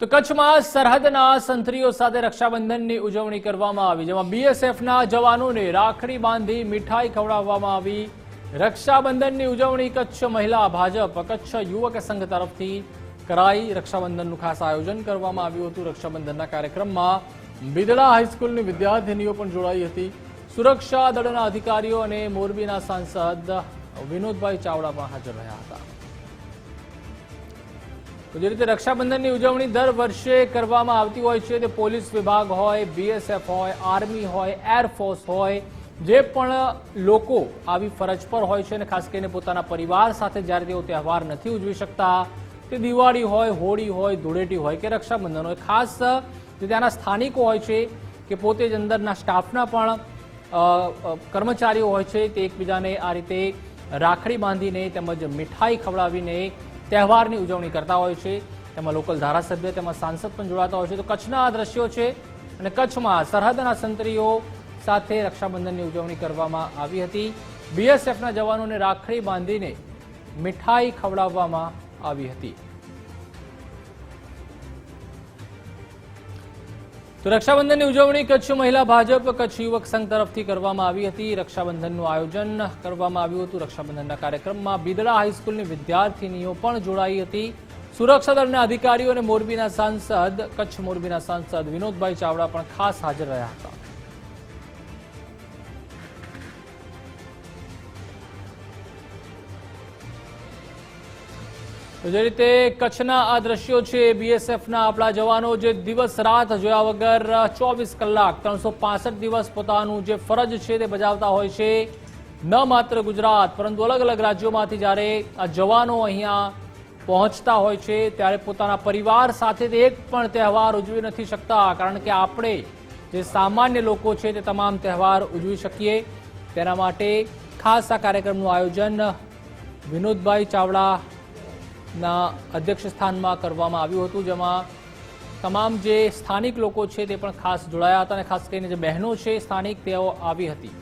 તો કચ્છમાં સરહદના સંત્રીઓ સાથે રક્ષાબંધનની ઉજવણી કરવામાં આવી, જેમાં બીએસએફના જવાનોને રાખડી બાંધી મીઠાઈ ખવડાવવામાં આવી. રક્ષાબંધનની ઉજવણી કચ્છ મહિલા ભાજપ, કચ્છ યુવક સંઘ તરફથી કરાઈ. રક્ષાબંધનનું ખાસ આયોજન કરવામાં આવ્યું હતું. રક્ષાબંધનના કાર્યક્રમમાં બિદડા હાઈસ્કૂલની વિદ્યાર્થીનીઓ પણ જોડાઈ હતી. સુરક્ષા દળના અધિકારીઓ અને મોરબીના સાંસદ વિનોદભાઈ ચાવડા પણ હાજર રહ્યા હતા. જે રીતે રક્ષાબંધનની ઉજવણી દર વર્ષે કરવામાં આવતી હોય છે, તે પોલીસ વિભાગ હોય બીએસએફ હોય, આર્મી હોય એરફોર્સ હોય, જે પણ લોકો આવી ફરજ પર હોય છે અને ખાસ કરીને પોતાના પરિવાર સાથે જ્યારે તેઓ તહેવાર નથી ઉજવી શકતા, તે દિવાળી હોય, હોળી હોય, ધૂળેટી હોય કે રક્ષાબંધન હોય. ખાસ જે ત્યાંના સ્થાનિકો હોય છે કે પોતે જ અંદરના સ્ટાફના પણ કર્મચારીઓ હોય છે, તે એકબીજાને આ રીતે રાખડી બાંધીને તેમજ મીઠાઈ ખવડાવીને તહેવારની ઉજવણી કરતા હોય છે. તેમાં લોકલ ધારાસભ્ય તેમાં સાંસદ પણ જોડાતા હોય છે. તો કચ્છના આ દ્રશ્યો છે અને કચ્છમાં સરહદના સંત્રીઓ સાથે રક્ષાબંધનની ઉજવણી કરવામાં આવી હતી. બીએસએફના જવાનોને રાખડી બાંધીને મીઠાઈ ખવડાવવામાં આવી હતી. તો રક્ષાબંધનની ઉજવણી કચ્છ મહિલા ભાજપ, કચ્છ યુવક સંઘ તરફથી કરવામાં આવી હતી. રક્ષાબંધનનું આયોજન કરવામાં આવ્યું હતું. રક્ષાબંધનના કાર્યક્રમમાં બિદડા હાઈસ્કૂલની વિદ્યાર્થીનીઓ પણ જોડાઈ હતી. સુરક્ષા દળના અધિકારીઓ અને મોરબીના સાંસદ, કચ્છ મોરબીના સાંસદ વિનોદભાઈ ચાવડા પણ ખાસ હાજર રહ્યા હતા. જે રીતે કચ્છના આ દ્રશ્યો છે બીએસએફના આપણા જવાનો જે દિવસ રાત જોયા વગર ચોવીસ કલાક, ત્રણસો દિવસ પોતાનું જે ફરજ છે તે બજાવતા હોય છે. ન માત્ર ગુજરાત, પરંતુ અલગ અલગ રાજ્યોમાંથી જ્યારે આ જવાનો અહીંયા પહોંચતા હોય છે, ત્યારે પોતાના પરિવાર સાથે એક પણ તહેવાર ઉજવી નથી શકતા, કારણ કે આપણે જે સામાન્ય લોકો છે તે તમામ તહેવાર ઉજવી શકીએ. તેના માટે ખાસ આ કાર્યક્રમનું આયોજન વિનોદભાઈ ચાવડા ના અધ્યક્ષ સ્થાનમાં કરવામાં આવ્યું હતું, જેમાં તમામ જે સ્થાનિક લોકો છે તે પણ ખાસ જોડાયા હતા અને ખાસ કરીને જે બહેનો છે, સ્થાનિક તેઓ આવી હતી.